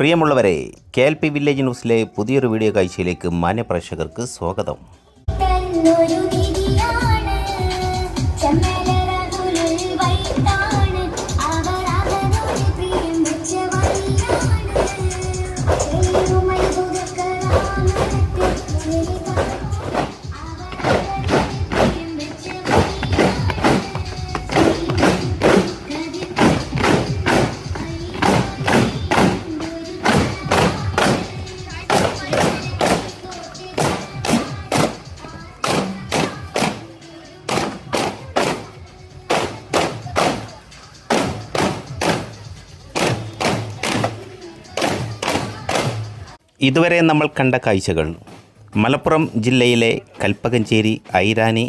പ്രിയമുള്ളവരെ K L P village ന്യൂസിലെ പുതിയൊരു വീഡിയോ കാഴ്ചയിലേക്ക് മാന്യപ്രേക്ഷകർക്ക് സ്വാഗതം. ഇതുവരെ നമ്മൾ കണ്ട കാഴ്ചകൾ മലപ്പുറം ജില്ലയിലെ കൽപ്പകഞ്ചേരി ഐരാനി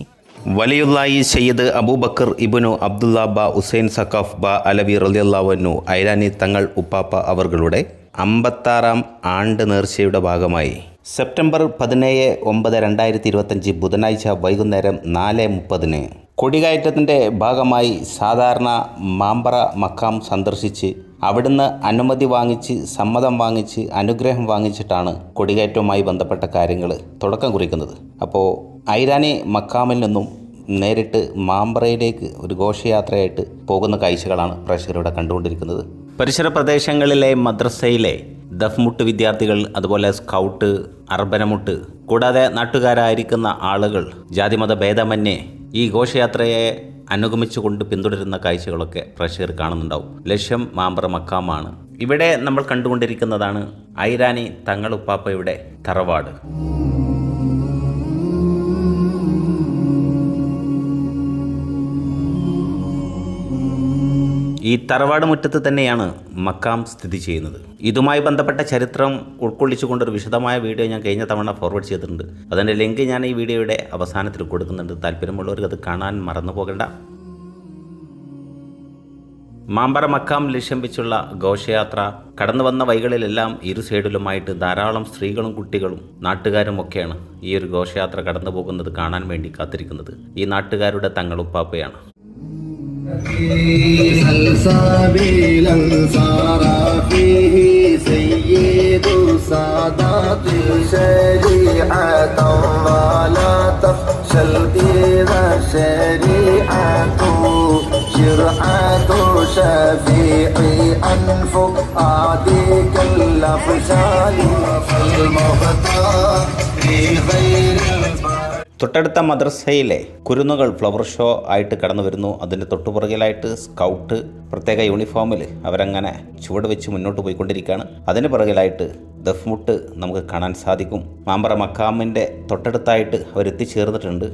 വലിയുള്ളായി സയ്യിദ് അബൂബക്കർ ഇബുനു അബ്ദുല്ല ബ ഹുസൈൻ സഖാഫ് ബ അലവി റലിയല്ലാവന്നു ഐരാനി തങ്ങൾ ഉപ്പാപ്പ അവർകളുടെ അമ്പത്താറാം ആണ്ട് നേർച്ചയുടെ ഭാഗമായി. സെപ്റ്റംബർ പതിനേഴ് ഒമ്പത് രണ്ടായിരത്തി ഇരുപത്തഞ്ച് ബുധനാഴ്ച വൈകുന്നേരം നാല് മുപ്പതിന് കൊടികയറ്റത്തിന്റെ ഭാഗമായി സാധാരണ മാമ്പറ മക്കാം സന്ദർശിച്ച് അവിടുന്ന് അനുമതി വാങ്ങിച്ച് സമ്മതം വാങ്ങിച്ച് അനുഗ്രഹം വാങ്ങിച്ചിട്ടാണ് കൊടികയറ്റവുമായി ബന്ധപ്പെട്ട കാര്യങ്ങൾ തുടക്കം കുറിക്കുന്നത്. അപ്പോൾ ഐരാനി മക്കാമിൽ നിന്നും നേരിട്ട് മാമ്പറയിലേക്ക് ഒരു ഘോഷയാത്രയായിട്ട് പോകുന്ന കാഴ്ചകളാണ് പ്രേക്ഷകരിവിടെ കണ്ടുകൊണ്ടിരിക്കുന്നത്. പരിസര പ്രദേശങ്ങളിലെ മദ്രസയിലെ ദഫ്മുട്ട് വിദ്യാർത്ഥികൾ അതുപോലെ സ്കൗട്ട് അർബനമുട്ട് കൂടാതെ നാട്ടുകാരായിരിക്കുന്ന ആളുകൾ ജാതിമത ഭേദമന്യേ ഈ ഘോഷയാത്രയെ അനുഗമിച്ചുകൊണ്ട് പിന്തുടരുന്ന കാഴ്ചകളൊക്കെ പ്രേക്ഷകർ കാണുന്നുണ്ടാവും. ലക്ഷ്യം മാമ്പറ മക്കാമാണ്. ഇവിടെ നമ്മൾ കണ്ടുകൊണ്ടിരിക്കുന്നതാണ് ഐരാനി തങ്ങളുപ്പാപ്പയുടെ തറവാട്. ഈ തറവാട് മുറ്റത്ത് തന്നെയാണ് മക്കാം സ്ഥിതി ചെയ്യുന്നത്. ഇതുമായി ബന്ധപ്പെട്ട ചരിത്രം ഉൾക്കൊള്ളിച്ചുകൊണ്ടൊരു വിശദമായ വീഡിയോ ഞാൻ കഴിഞ്ഞ തവണ ഫോർവേഡ് ചെയ്തിട്ടുണ്ട്. അതിന്റെ ലിങ്ക് ഞാൻ ഈ വീഡിയോയുടെ അവസാനത്തിൽ കൊടുക്കുന്നുണ്ട്. താല്പര്യമുള്ളവർക്ക് അത് കാണാൻ മറന്നു പോകണ്ട. മാമ്പറ മക്കാം ലക്ഷ്യം വെച്ചുള്ള ഘോഷയാത്ര കടന്നു വന്ന വൈകളിലെല്ലാം ഇരു സൈഡിലുമായിട്ട് ധാരാളം സ്ത്രീകളും കുട്ടികളും നാട്ടുകാരും ഒക്കെയാണ് ഈ ഒരു ഘോഷയാത്ര കടന്നു പോകുന്നത് കാണാൻ വേണ്ടി കാത്തിരിക്കുന്നത്. ഈ നാട്ടുകാരുടെ തങ്ങളുപ്പാപ്പയാണ്. سلسبيلا صار فيه سيد السادات شريعة ولا تفشل إذا شريعة شرعة شفيعي أنفق أعطيك الأفشال فالمختار لغير തൊട്ടടുത്ത മദ്രസയിലെ കുരുന്നുകൾ ഫ്ലവർ ഷോ ആയിട്ട് കടന്നു വരുന്നു. അതിന്റെ തൊട്ടുപുറകിലായിട്ട് സ്കൗട്ട് പ്രത്യേക യൂണിഫോമിൽ അവരങ്ങനെ ചുവട് വെച്ച് മുന്നോട്ട് പോയിക്കൊണ്ടിരിക്കുകയാണ്. അതിന് പുറകിലായിട്ട് ദഫ്മുട്ട് നമുക്ക് കാണാൻ സാധിക്കും. മാമ്പറ മക്കാമിന്റെ തൊട്ടടുത്തായിട്ട് അവരെത്തിച്ചേർന്നിട്ടുണ്ട്.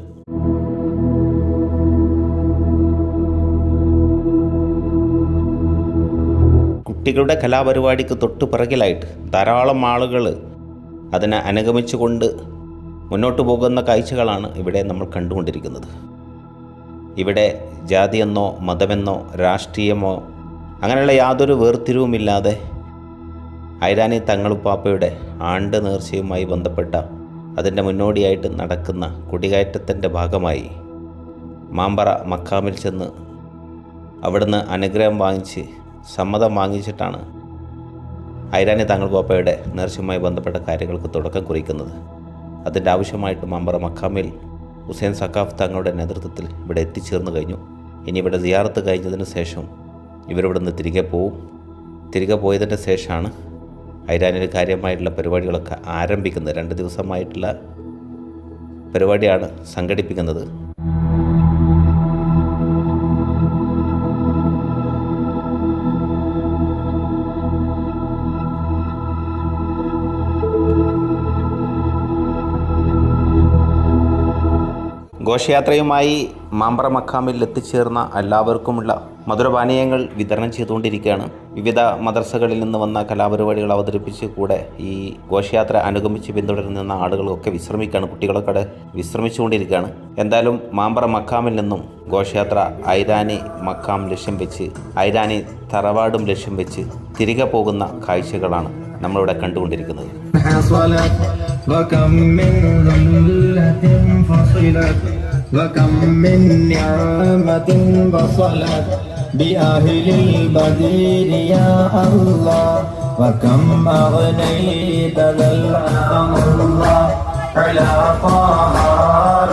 കുട്ടികളുടെ കലാപരിപാടിക്ക് തൊട്ടു പിറകിലായിട്ട് ധാരാളം ആളുകൾ അതിനെ അനുഗമിച്ചുകൊണ്ട് മുന്നോട്ട് പോകുന്ന കാഴ്ചകളാണ് ഇവിടെ നമ്മൾ കണ്ടുകൊണ്ടിരിക്കുന്നത്. ഇവിടെ ജാതിയെന്നോ മതമെന്നോ രാഷ്ട്രീയമോ അങ്ങനെയുള്ള യാതൊരു വേർതിരിവുമില്ലാതെ ഐരാനി തങ്ങളുപ്പാപ്പയുടെ ആണ്ട് നേർച്ചയുമായി ബന്ധപ്പെട്ട അതിന്റെ മുന്നോടിയായിട്ട് നടക്കുന്ന കുടികയറ്റത്തിന്റെ ഭാഗമായി മാമ്പറ മക്കാമിൽ ചെന്ന് അവിടുന്ന് അനുഗ്രഹം വാങ്ങിച്ച് സമ്മതം വാങ്ങിച്ചിട്ടാണ് ഐരാനി തങ്ങൾ പാപ്പയുടെ നേർച്ചയുമായി ബന്ധപ്പെട്ട കാര്യങ്ങൾക്ക് തുടക്കം കുറിക്കുന്നത്. അതിന്റെ ആവശ്യമായിട്ട് മമ്പറ മക്കാമിൽ ഹുസൈൻ സക്കാഫ് തങ്ങളുടെ നേതൃത്വത്തിൽ ഇവിടെ എത്തിച്ചേർന്ന് കഴിഞ്ഞു. ഇനി ഇവിടെ സിയാറത്ത് കഴിഞ്ഞതിന് ശേഷം ഇവരിവിടെ നിന്ന് തിരികെ പോവും. തിരികെ പോയതിന്റെ ശേഷമാണ് ഐരാനിൽ കാര്യമായിട്ടുള്ള പരിപാടികളൊക്കെ ആരംഭിക്കുന്നത്. രണ്ട് ദിവസമായിട്ടുള്ള പരിപാടിയാണ് സംഘടിപ്പിക്കുന്നത്. ഘോഷയാത്രയുമായി മാമ്പറ മക്കാമിൽ എത്തിച്ചേർന്ന എല്ലാവർക്കുമുള്ള മധുരപാനീയങ്ങൾ വിതരണം ചെയ്തുകൊണ്ടിരിക്കുകയാണ്. വിവിധ മദർസകളിൽ നിന്ന് വന്ന കലാപരിപാടികൾ അവതരിപ്പിച്ച് കൂടെ ഈ ഘോഷയാത്ര അനുഗമിച്ച് പിന്തുടരുന്ന ആളുകളൊക്കെ വിശ്രമിക്കുകയാണ്. കുട്ടികളൊക്കെ വിശ്രമിച്ചുകൊണ്ടിരിക്കുകയാണ്. എന്തായാലും മാമ്പറ മക്കാമിൽ നിന്നും ഘോഷയാത്ര ഐരാനി മക്കാം ലക്ഷ്യം വെച്ച് ഐരാനി തറവാടും ലക്ഷ്യം വെച്ച് തിരികെ പോകുന്ന കാഴ്ചകളാണ് നമ്മളിവിടെ കണ്ടുകൊണ്ടിരിക്കുന്നത്. وكم من نعمة بصلت بأهل البدير يا الله. وكم أغنيت ذا الأمر الله على طه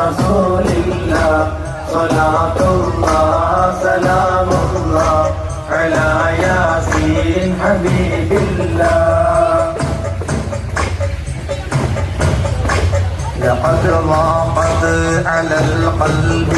رسول الله. صلاة الله سلام الله على ياسين حبيب الله. لقد ضاقت على القلب.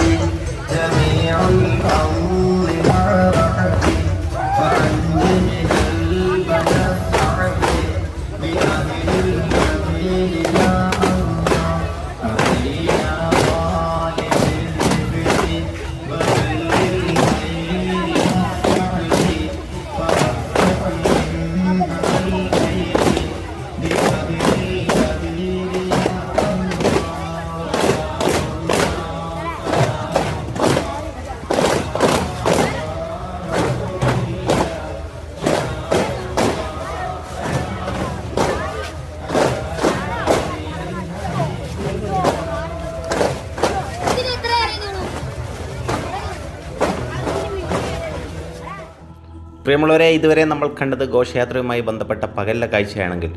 പ്രിയമുള്ളവരെ ഇതുവരെ നമ്മൾ കണ്ടത് ഘോഷയാത്രയുമായി ബന്ധപ്പെട്ട പകലിലെ കാഴ്ചയാണെങ്കിൽ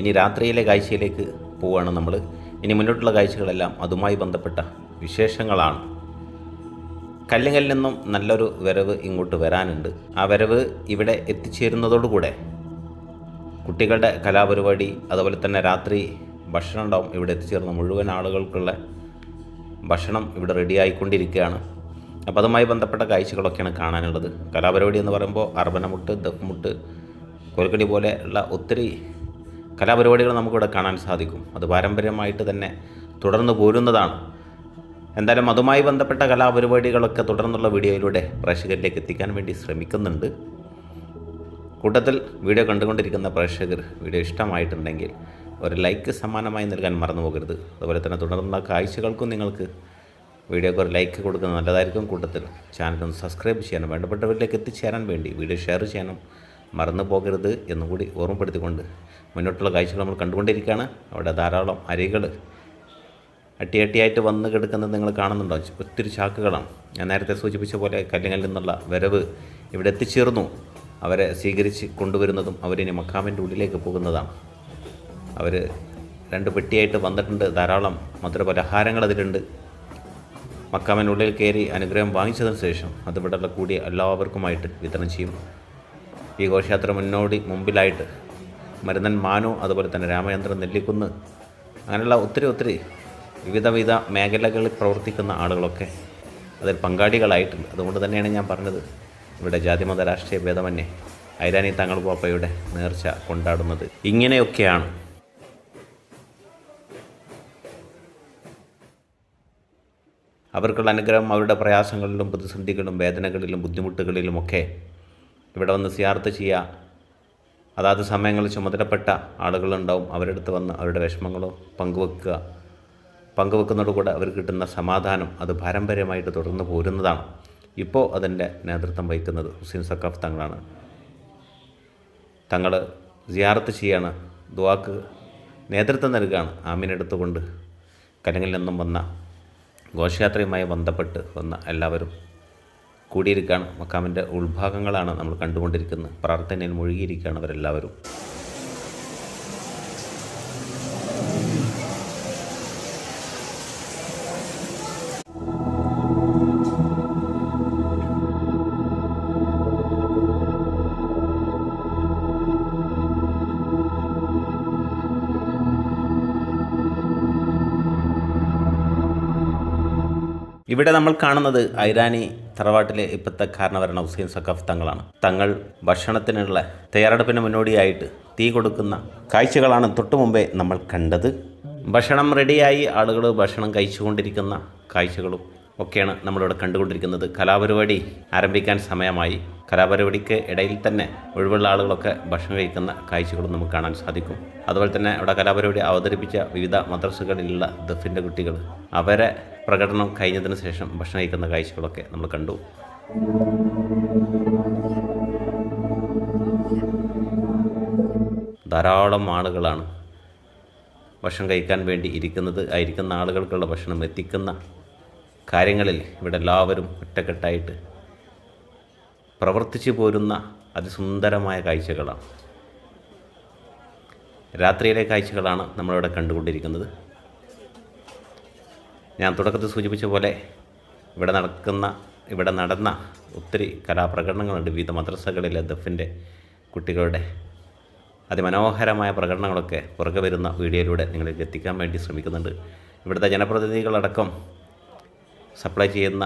ഇനി രാത്രിയിലെ കാഴ്ചയിലേക്ക് പോവുകയാണ് നമ്മൾ ഇനി മുന്നോട്ടുള്ള കാഴ്ചകളെല്ലാം അതുമായി ബന്ധപ്പെട്ട വിശേഷങ്ങളാണ്. കല്ലിങ്ങലിൽ നിന്നും നല്ലൊരു വരവ് ഇങ്ങോട്ട് വരാനുണ്ട്. ആ വരവ് ഇവിടെ എത്തിച്ചേരുന്നതോടുകൂടെ കുട്ടികളുടെ കലാപരിപാടി അതുപോലെ തന്നെ രാത്രി ഭക്ഷണം ഉണ്ടാവും. ഇവിടെ എത്തിച്ചേർന്ന മുഴുവൻ ആളുകൾക്കുള്ള ഭക്ഷണം ഇവിടെ റെഡി ആയിക്കൊണ്ടിരിക്കുകയാണ്. അപ്പോൾ അതുമായി ബന്ധപ്പെട്ട കാഴ്ചകളൊക്കെയാണ് കാണാനുള്ളത്. കലാപരിപാടി എന്ന് പറയുമ്പോൾ അർബനമുട്ട് ദഫ്മുട്ട് കോൽക്കടി പോലെ ഉള്ള ഒത്തിരി കലാപരിപാടികൾ നമുക്കിവിടെ കാണാൻ സാധിക്കും. അത് പാരമ്പര്യമായിട്ട് തന്നെ തുടർന്നു പോരുന്നതാണ്. എന്തായാലും അതുമായി ബന്ധപ്പെട്ട കലാപരിപാടികളൊക്കെ തുടർന്നുള്ള വീഡിയോയിലൂടെ പ്രേക്ഷകരിലേക്ക് എത്തിക്കാൻ വേണ്ടി ശ്രമിക്കുന്നുണ്ട്. കൂട്ടത്തിൽ വീഡിയോ കണ്ടുകൊണ്ടിരിക്കുന്ന പ്രേക്ഷകർ വീഡിയോ ഇഷ്ടമായിട്ടുണ്ടെങ്കിൽ ഒരു ലൈക്ക് സമ്മാനമായി നൽകാൻ മറന്നു പോകരുത്. അതുപോലെ തന്നെ തുടർന്നുള്ള കാഴ്ചകൾക്കും നിങ്ങൾക്ക് വീഡിയോക്ക് ഒരു ലൈക്ക് കൊടുക്കുന്നത് നല്ലതായിരിക്കും. കൂട്ടത്തിൽ ചാനലൊന്ന് സബ്സ്ക്രൈബ് ചെയ്യാനും വേണ്ടപ്പെട്ടവരിലേക്ക് എത്തിച്ചേരാൻ വേണ്ടി വീഡിയോ ഷെയർ ചെയ്യാനും മറന്നു പോകരുത് എന്നുകൂടി ഓർമ്മപ്പെടുത്തിക്കൊണ്ട് മുന്നോട്ടുള്ള കാഴ്ചകൾ നമ്മൾ കണ്ടുകൊണ്ടിരിക്കുകയാണ്. അവിടെ ധാരാളം അരികൾ അട്ടിയട്ടിയായിട്ട് വന്ന് കിടക്കുന്നത് നിങ്ങൾ കാണുന്നുണ്ടോ? ഒത്തിരി ചാക്കുകളാണ്. ഞാൻ നേരത്തെ സൂചിപ്പിച്ച പോലെ കല്ലിങ്ങലിൽ നിന്നുള്ള വരവ് ഇവിടെ എത്തിച്ചേർന്നു. അവരെ സ്വീകരിച്ച് കൊണ്ടുവരുന്നതും അവരിനി മക്കാമിന്റെ ഉള്ളിലേക്ക് പോകുന്നതാണ്. അവർ രണ്ട് പെട്ടിയായിട്ട് വന്നിട്ടുണ്ട്. ധാരാളം മധുരപലഹാരങ്ങൾ അതിലുണ്ട്. മക്കാമിനുള്ളിൽ കയറി അനുഗ്രഹം വാങ്ങിച്ചതിന് ശേഷം അത് ഇവിടെയുള്ള കൂടിയ എല്ലാവർക്കുമായിട്ട് വിതരണം ചെയ്യും. ഈ ഘോഷയാത്ര മുന്നോടി മുമ്പിലായിട്ട് മരുന്നൻ മാനു അതുപോലെ തന്നെ രാമചന്ദ്രൻ നെല്ലിക്കുന്ന് അങ്ങനെയുള്ള ഒത്തിരി ഒത്തിരി വിവിധ വിധ മേഖലകളിൽ പ്രവർത്തിക്കുന്ന ആളുകളൊക്കെ അതിൽ പങ്കാളികളായിട്ടുണ്ട്. അതുകൊണ്ട് തന്നെയാണ് ഞാൻ പറഞ്ഞത് ഇവിടെ ജാതിമത രാഷ്ട്രീയ ഭേദമന്യേ ഐരാനി തങ്ങൾ പോപ്പയുടെ നേർച്ച കൊണ്ടാടുന്നത്. ഇങ്ങനെയൊക്കെയാണ് അവർക്കുള്ള അനുഗ്രഹം അവരുടെ പ്രയാസങ്ങളിലും പ്രതിസന്ധികളിലും വേദനകളിലും ബുദ്ധിമുട്ടുകളിലുമൊക്കെ ഇവിടെ വന്ന് സിയാർത്ത് ചെയ്യുക. അതാത് സമയങ്ങളിൽ ചുമതലപ്പെട്ട ആളുകളുണ്ടാവും. അവരുടെ അടുത്ത് വന്ന് അവരുടെ വിഷമങ്ങളോ പങ്കുവെക്കുക. പങ്കുവെക്കുന്നതോടുകൂടെ അവർ കിട്ടുന്ന സമാധാനം അത് പാരമ്പര്യമായിട്ട് തുടർന്ന് പോരുന്നതാണ്. ഇപ്പോൾ അതിന്റെ നേതൃത്വം വഹിക്കുന്നത് ഹുസൈൻ സക്കാഫ് തങ്ങളാണ്. തങ്ങൾ സിയാർത്ത് ചെയ്യാണ്. ദുവാക്ക് നേതൃത്വം നൽകുകയാണ് ആമീനെടുത്തുകൊണ്ട് കലങ്ങളിൽ നിന്നും വന്ന ഘോഷയാത്രയുമായി ബന്ധപ്പെട്ട് വന്ന എല്ലാവരും കൂടിയിരിക്കുകയാണ് മക്കാമിന്റെ ഉൾഭാഗങ്ങളാണ് നമ്മൾ കണ്ടുകൊണ്ടിരിക്കുന്നത്. പ്രാർത്ഥനയിൽ മുഴുകിയിരിക്കുകയാണ് അവരെല്ലാവരും. ഇവിടെ നമ്മൾ കാണുന്നത് ഐരാനി തറവാട്ടിലെ ഇപ്പോഴത്തെ കാരണവരണ ഹുസൈൻ സക്കാഫ് തങ്ങളാണ്. തങ്ങൾ ഭക്ഷണത്തിനുള്ള തയ്യാറെടുപ്പിന് മുന്നോടിയായിട്ട് തീ കൊടുക്കുന്ന കാഴ്ചകളാണ് തൊട്ടു മുമ്പേ നമ്മൾ കണ്ടത്. ഭക്ഷണം റെഡിയായി ആളുകൾ ഭക്ഷണം കഴിച്ചുകൊണ്ടിരിക്കുന്ന കാഴ്ചകളും ഒക്കെയാണ് നമ്മളിവിടെ കണ്ടുകൊണ്ടിരിക്കുന്നത്. കലാപരിപാടി ആരംഭിക്കാൻ സമയമായി. കലാപരിപാടിക്ക് ഇടയിൽ തന്നെ ഒഴിവുള്ള ആളുകളൊക്കെ ഭക്ഷണം കഴിക്കുന്ന കാഴ്ചകളും നമുക്ക് കാണാൻ സാധിക്കും. അതുപോലെ തന്നെ അവിടെ കലാപരിപാടി അവതരിപ്പിച്ച വിവിധ മദ്രസകളിലുള്ള ദഫിന്റെ കുട്ടികൾ അവരെ പ്രകടനം കഴിഞ്ഞതിന് ശേഷം ഭക്ഷണം കഴിക്കുന്ന കാഴ്ചകളൊക്കെ നമ്മൾ കണ്ടു. ധാരാളം ആളുകളാണ് ഭക്ഷണം കഴിക്കാൻ വേണ്ടി ഇരിക്കുന്നത്. ഇരിക്കുന്ന ആളുകൾക്കുള്ള ഭക്ഷണം എത്തിക്കുന്ന കാര്യങ്ങളിൽ ഇവിടെ എല്ലാവരും ഒറ്റക്കെട്ടായിട്ട് പ്രവർത്തിച്ചു പോരുന്ന അതിസുന്ദരമായ കാഴ്ചകളാണ്. രാത്രിയിലെ കാഴ്ചകളാണ് നമ്മളിവിടെ കണ്ടുകൊണ്ടിരിക്കുന്നത്. ഞാൻ തുടക്കത്തിൽ സൂചിപ്പിച്ച പോലെ ഇവിടെ നടക്കുന്ന ഇവിടെ നടന്ന ഒത്തിരി കലാപ്രകടനങ്ങളുണ്ട്. വിവിധ മദ്രസകളിലെ ദഫിന്റെ കുട്ടികളുടെ അതിമനോഹരമായ പ്രകടനങ്ങളൊക്കെ പുറകെ വരുന്ന വീഡിയോയിലൂടെ നിങ്ങളിലേക്ക് എത്തിക്കാൻ വേണ്ടി ശ്രമിക്കുന്നുണ്ട്. ഇവിടുത്തെ ജനപ്രതിനിധികളടക്കം സപ്ലൈ ചെയ്യുന്ന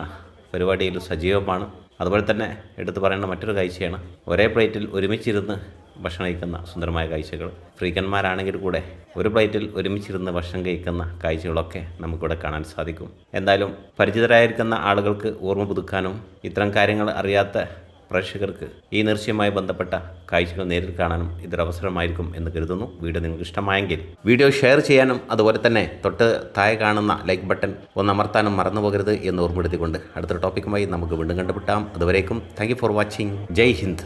പരിപാടിയിൽ സജീവമാണ്. അതുപോലെ തന്നെ എടുത്തു പറയേണ്ട മറ്റൊരു കാഴ്ചയാണ്. ഒരേ പ്ലേറ്റിൽ ഒരുമിച്ചിരുന്ന് ഭക്ഷണം കഴിക്കുന്ന സുന്ദരമായ കാഴ്ചകൾ. ഫ്രീക്കന്മാരാണെങ്കിൽ കൂടെ ഒരു പ്ലേറ്റിൽ ഒരുമിച്ചിരുന്ന് ഭക്ഷണം കഴിക്കുന്ന കാഴ്ചകളൊക്കെ നമുക്കിവിടെ കാണാൻ സാധിക്കും. എന്തായാലും പരിചിതരായിരിക്കുന്ന ആളുകൾക്ക് ഓർമ്മ പുതുക്കാനും ഇത്തരം കാര്യങ്ങൾ അറിയാത്ത പ്രേക്ഷകർക്ക് ഈ നൃശ്യവുമായി ബന്ധപ്പെട്ട കാഴ്ചകൾ നേരിൽ കാണാനും ഇതൊരവസരമായിരിക്കും എന്ന് കരുതുന്നു. വീഡിയോ നിങ്ങൾക്ക് ഇഷ്ടമായെങ്കിൽ വീഡിയോ ഷെയർ ചെയ്യാനും അതുപോലെ തന്നെ തൊട്ട് താഴെ കാണുന്ന ലൈക്ക് ബട്ടൺ ഒന്ന് അമർത്താനും മറന്നു പോകരുത് എന്ന് ഓർമ്മപ്പെടുത്തിക്കൊണ്ട് അടുത്ത ടോപ്പിക്കുമായി നമുക്ക് വീണ്ടും കണ്ടുപിട്ടാം അതുവരേക്കും താങ്ക് ഫോർ വാച്ചിങ് ജയ് ഹിന്ദ്.